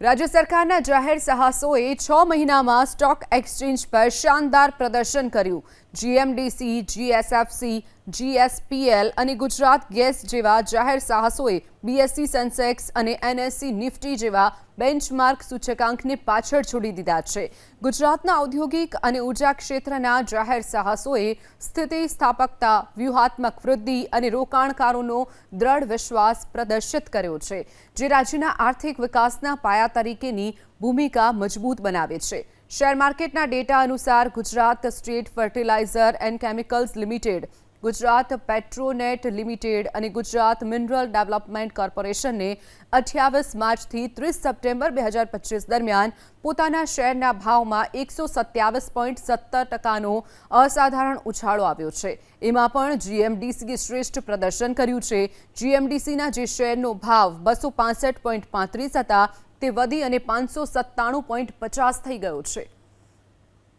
રાજ્ય સરકારના જાહેર સાહસોએ છ મહિનામાં સ્ટોક એક્સચેન્જ પર શાનદાર પ્રદર્શન કર્યું. જીએમડીસી, જીએસએફસી, જીએસપીએલ અને ગુજરાત ગેસ જેવા જાહેર સાહસોએ બીએસસી સેન્સેક્સ અને એનએસસી નિફ્ટી જેવા બેન્ચમાર્ક સૂચકાંકને પાછળ છોડી દીધા છે. ગુજરાતના ઔદ્યોગિક અને ઊર્જા ક્ષેત્રના જાહેર સાહસોએ સ્થિતિ સ્થાપકતા વ્યૂહાત્મક વૃદ્ધિ અને રોકાણકારોનો દ્રઢ વિશ્વાસ પ્રદર્શિત કર્યો છે, જે રાજ્યના આર્થિક વિકાસના પાયા તરીકેની ભૂમિકા મજબૂત બનાવે છે. શેર માર્કેટના ડેટા અનુસાર Gujarat State Fertilizer and Chemicals Limited Gujarat Petronet Limited અને ગુજરાત મિનરલ ડેવલપમેન્ટ કોર્પોરેશનને અઠ્યાવીસ માર્ચથી ત્રીસ સપ્ટેમ્બર બે હજાર પચીસ દરમિયાન પોતાના શેરના ભાવમાં એકસો સત્યાવીસ પોઈન્ટ સત્તર ટકાનો અસાધારણ ઉછાળો આવ્યો છે. એમાં પણ જીએમડીસીએ શ્રેષ્ઠ પ્રદર્શન કર્યું છે. જીએમડીસીના જે શેરનો ભાવ બસો પાસઠ પોઈન્ટ પાંત્રીસ હતા તે વધી અને પાંચસો સત્તાણું પોઈન્ટ પચાસ થઈ ગયો છે.